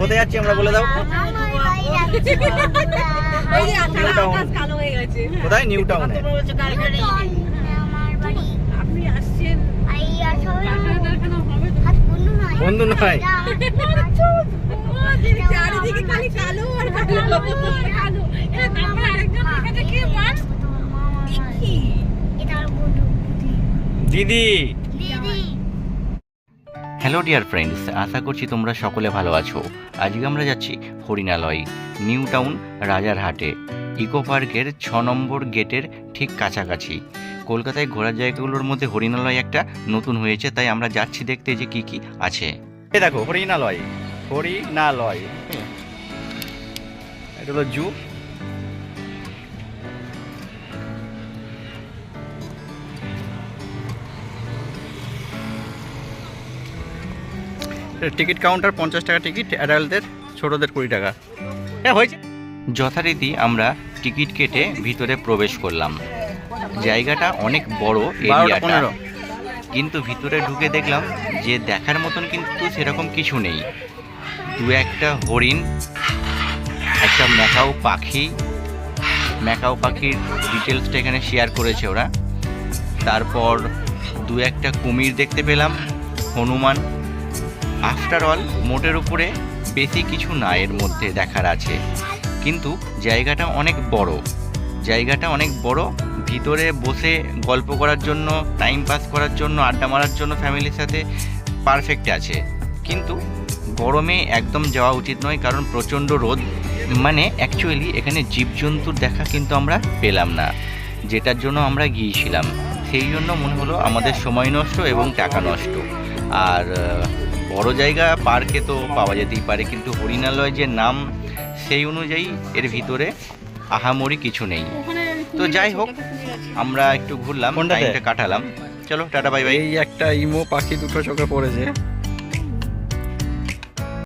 কোথায় যাচ্ছি আমরা বলে দাও। কোথায়? নিউ টাউনে বন্ধু নয়। চারিদিকে খালি কালো আর কালো দিদি। হ্যালো ডিয়ার ফ্রেন্ডস আশা করছি তোমরা সকলে ভালো আছো। আজকে আমরা যাচ্ছি হরিণালয়, নিউ টাউন, রাজারহাটে। ইকো পার্কের ছ নম্বর গেটের ঠিক কাছাকাছি। কলকাতায় ঘোরার জায়গাগুলোর মধ্যে হরিণালয় একটা নতুন হয়েছে, তাই আমরা যাচ্ছি দেখতে যে কি কি আছে। এই দেখো, হরিণালয়। হরিণালয়। এটা হলো জু। টিকিট কাউন্টার পঞ্চাশ টাকা টিকিট অ্যাডাল্টদের ছোটোদের কুড়ি টাকা। হ্যাঁ হয়েছে। যথারীতি আমরা টিকিট কেটে ভিতরে প্রবেশ করলাম। জায়গাটা অনেক বড় এরিয়াটা। কিন্তু ভিতরে ঢুকে দেখলাম যে দেখার মতন কিন্তু সেরকম কিছু নেই। দু একটা হরিণ একটা ম্যাকাও পাখি ম্যাকাও পাখির ডিটেলসটা এখানে শেয়ার করেছে ওরা। তারপর দু একটা কুমির দেখতে পেলাম হনুমান। আফটার অল মোটের উপরে বেশি কিছু না, এর মধ্যে দেখার আছে। কিন্তু জায়গাটা অনেক বড়। জায়গাটা অনেক বড়, ভিতরে বসে গল্প করার জন্য টাইম পাস করার জন্য, আড্ডা মারার জন্য ফ্যামিলির সাথে পারফেক্ট আছে। কিন্তু গরমে একদম যাওয়া উচিত নয়, কারণ প্রচণ্ড রোদ। মানে অ্যাকচুয়ালি এখানে জীবজন্তুর দেখা কিন্তু আমরা পেলাম না, যেটার জন্য আমরা গিয়েছিলাম। সেই জন্য মনে হলো আমাদের সময় নষ্ট এবং টাকা নষ্ট। আর বড় জায়গা পার্কে তো পাওয়া যেতেই পারে কিন্তু হরিণালয় যে নাম সেই অনুযায়ী এর ভিতরে আহামরি কিছু নেই। তো যাই হোক আমরা একটু ঘুরলাম? টাইমটা কাটালাম। চলো টাটা বাই বাই এই একটা ইমো পাখি দুটো চোখে পড়েছে।